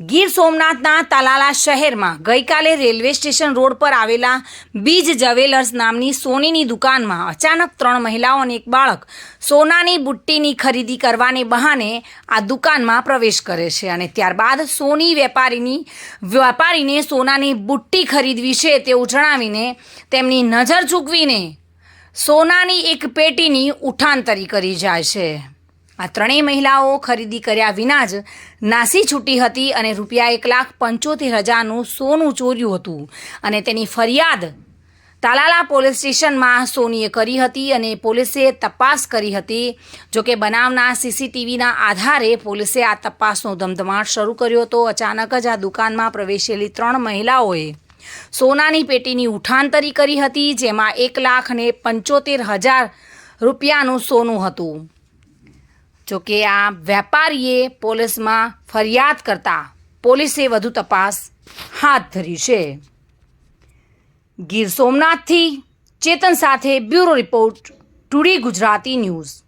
ગીર સોમનાથના તાલાલા શહેરમાં ગઈકાલે railway station road પર આવેલા બીજ જવેલર્સ નામની સોનીની દુકાનમાં અચાનક ત્રણ મહિલાઓ અને એક બાળક સોનાની બુટ્ટીની ખરીદી કરવાને બહાને આ દુકાનમાં પ્રવેશ કરે છે અને ત્યારબાદ સોની વેપારીની, વેપારીને સોનાની બુટ્ટી ખરીદવી છે તેવું જણાવીને તેમની નજર ચૂકવીને સોનાની એક પેટીની ઉઠાંતરી કરી જાય છે. આ ત્રણેય મહિલાઓ ખરીદી કર્યા વિના જ નાસી છૂટી હતી અને રૂપિયા એક લાખ પંચોતેર હજારનું સોનું ચોર્યું હતું. અને તેની ફરિયાદ તાલાલા પોલીસ સ્ટેશનમાં સોનીએ કરી હતી અને પોલીસે તપાસ કરી હતી. જોકે બનાવના સીસીટીવીના આધારે પોલીસે આ તપાસનો ધમધમાટ શરૂ કર્યો હતો અચાનક જ આ દુકાનમાં પ્રવેશેલી ત્રણ મહિલાઓએ સોનાની પેટીની ઉઠાંતરી કરી હતી, જેમાં એક લાખ ને પંચોતેર હજાર રૂપિયાનું સોનું હતું. જોકે આ વેપારીએ પોલીસમાં ફરિયાદ કરતા પોલીસે વધુ તપાસ હાથ ધરી છે. ગીર સોમનાથથી ચેતન સાથે bureau report, two D Gujarati news.